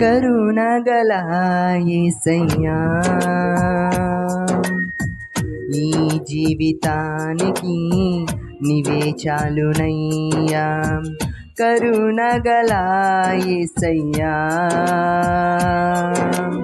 కరుణగల యేసయ్యా ఈ జీవితానికి నివే చాలునయ్యా. కరుణగల యేసయ్యా ఈ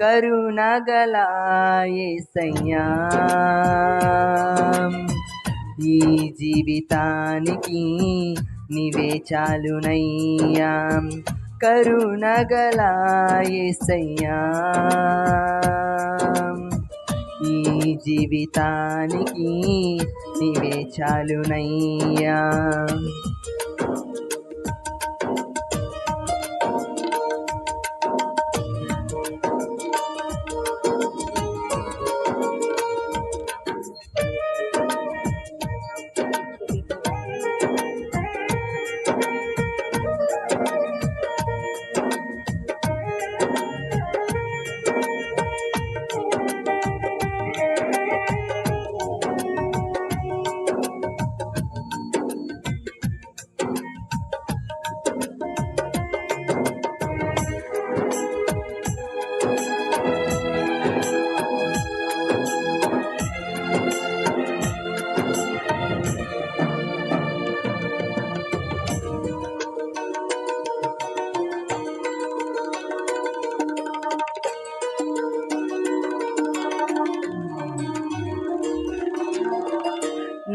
కరుణగల యేసయ్యా ఈ జీవితానికి నీవే చాలునయ్యా. కరుణగల యేసయ్యా ఈ జీవితానికి నీవే చాలునయ్యా.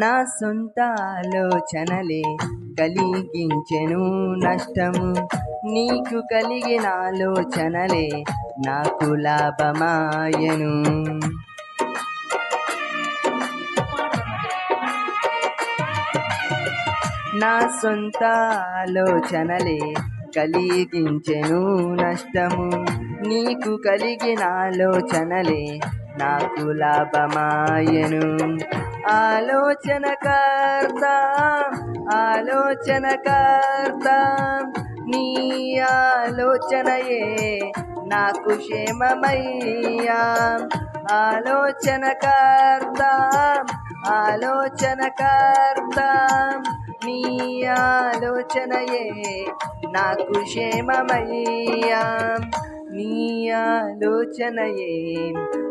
నా సొంత ఆలోచనలే కలిగించెను నష్టము. నీకు కలిగిన ఆలోచనలే నాకు లాభమాయను. నా సొంత ఆలోచనలే కలిగించెను నష్టము. నీకు కలిగిన ఆలోచనలే నాకు లాభమాయను. ఆలోచనకర్త ఆలోచనకర్త నీ ఆలోచనయే నాకు క్షేమమయ్యా. ఆలోచనకర్త ఆలోచనకర్త నీ ఆలోచనయే నాకు క్షేమమయ్యా. నీ ఆలోచనయే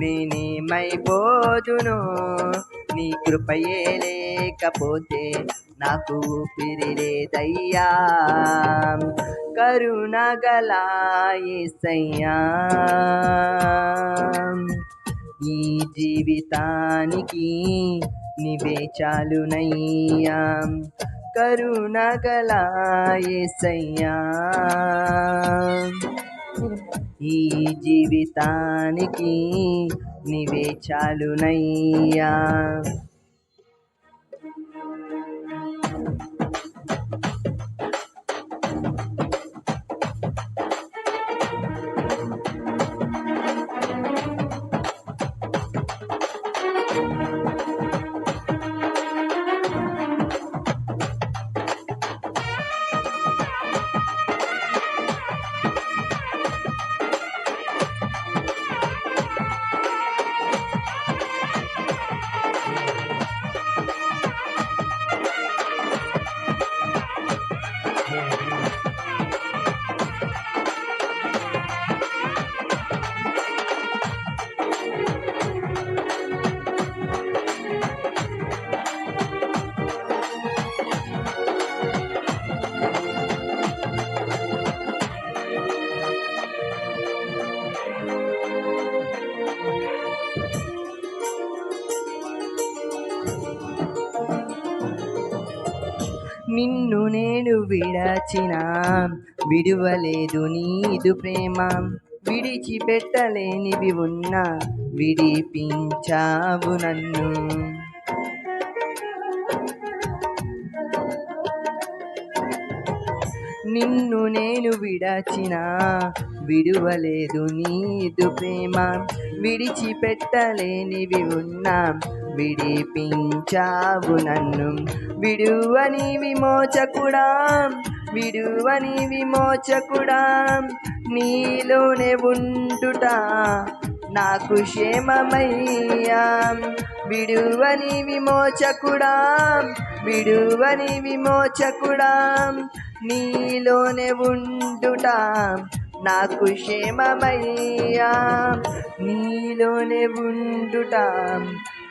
నేనేమైపోదును. నీ కృపయే లేకపోతే నాకు ఊపిరి లేదయ్యా. కరుణగల ఈ జీవితానికి నివే చాలునయ్యా. కరుణగల యేసయ్యా ఈ జీవితానికి నీవే చాలునయ్యా. నిన్ను నేను విడచిన విడువలేదు నీదు ప్రేమ. విడిచిపెట్టలేనివి ఉన్నా విడిపించావు నన్ను. నిన్ను నేను విడచిన. విడువలేదు నీదు ప్రేమ. విడిచిపెట్టలేనివి ఉన్నా విడిపించావు నన్ను. విడువని విమోచకుడా. విడువని విమోచకుడా. నీలోనే ఉండుట నాకు క్షేమమయ్యా. విడువని విమోచకుడా. విడువని విమోచకుడా. నీలోనే ఉండుట నాకు క్షేమమయ్యా. నీలోనే ఉండుట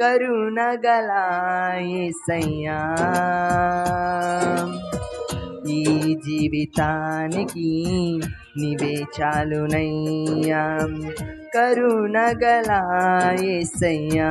కరుణగల యేసయ్యా ఈ జీవితానికి నివే చాలునయ్యా. కరుణగల యేసయ్యా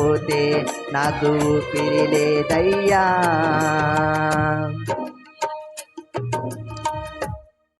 లేకపోతే నాకు ఊపిరి లేదయ్యా